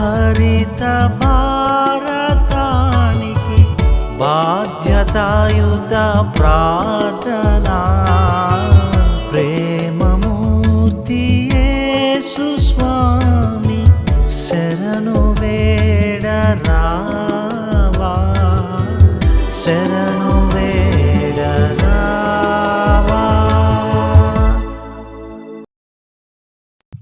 హరిత భారతానికి బాధ్యతాయుత ప్రార్థనా. ప్రేమమూర్తి సుస్వామి శరణు వేడరా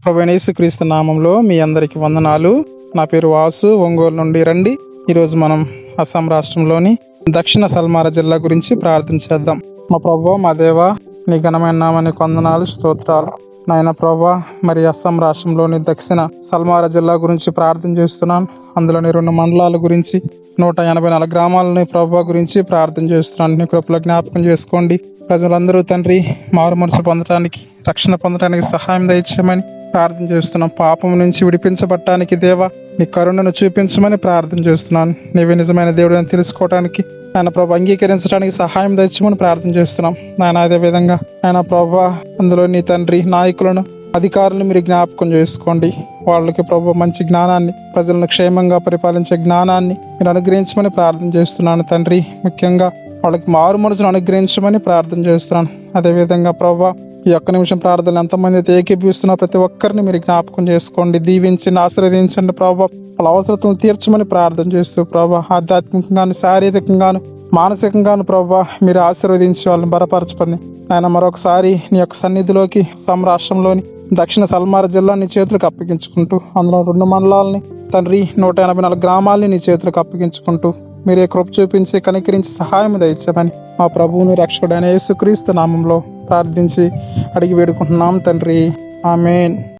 ప్రభు యేసుక్రీస్తు నామంలో మీ అందరికి వందనాలు. నా పేరు వాసు ఒంగోలు నుండి రండి. ఈరోజు మనం అస్సాం రాష్ట్రంలోని దక్షిణ సల్మారా జిల్లా గురించి ప్రార్థన చేద్దాం. మా ప్రభు మా దేవ నీ ఘనమైన నామని కొందనాలు స్తోత్రాలు. నాయన ప్రభా మరి అస్సాం రాష్ట్రంలోని దక్షిణ సల్మారా జిల్లా గురించి ప్రార్థన చేస్తున్నాను అందులోని రెండు మండలాల గురించి నూట ఎనభై నాలుగు గ్రామాలని ప్రభా గురించి ప్రార్థన చేస్తున్నాను నీ కృపలో జ్ఞాపకం చేసుకోండి. ప్రజలందరూ తండ్రి మారు మనసు పొందడానికి రక్షణ పొందడానికి సహాయం దయచేయమని ప్రార్థన చేస్తున్నాం పాపం నుంచి విడిపించబడటానికి దేవా నీ కరుణను చూపించమని ప్రార్థన చేస్తున్నాను. నీవే నిజమైన దేవుడిని తెలుసుకోవడానికి ఆయన ప్రభు అంగీకరించడానికి సహాయం తెచ్చమని ప్రార్థన చేస్తున్నాం. నాయన అదే విధంగా ఆయన ప్రభు అందులో నీ తండ్రి నాయకులను అధికారులను మీరు జ్ఞాపకం చేసుకోండి. వాళ్ళకి ప్రభు మంచి జ్ఞానాన్ని ప్రజలను క్షేమంగా పరిపాలించే జ్ఞానాన్ని మీరు అనుగ్రహించమని ప్రార్థన చేస్తున్నాను తండ్రి. ముఖ్యంగా వాళ్ళకి మారు మనసును అనుగ్రహించమని ప్రార్థన చేస్తున్నాను. అదేవిధంగా ప్రభా ఈ ఒక్క నిమిషం ప్రార్థనలు ఎంతమంది అయితే ఏకీభవిస్తున్నా ప్రతి ఒక్కరిని మీరు జ్ఞాపకం చేసుకోండి దీవించండి ఆశీర్వదించండి ప్రభా వాళ్ళ అవసరతను తీర్చమని ప్రార్థన చేస్తూ ప్రభా ఆధ్యాత్మికంగాను శారీరకంగాను మానసికంగాను ప్రభా మీరు ఆశీర్వదించి వాళ్ళని బలపరచమని ఆయన మరొకసారి నీ యొక్క సన్నిధిలోకి సమ రాష్ట్రంలోని దక్షిణ సల్మార జిల్లా నీ చేతులకు అప్పగించుకుంటూ అందులో రెండు మండలాలని తండ్రి నూట ఎనభై నాలుగు గ్రామాలని నీ చేతులకు అప్పగించుకుంటూ మీరే కృప చూపించి కనికరించి సహాయం దయచేమని మా ప్రభువుని రక్షకుడైన యేసుక్రీస్తు నామంలో ప్రార్థించి అడిగి వేడుకుంటున్నాం తండ్రి. ఆమెన్.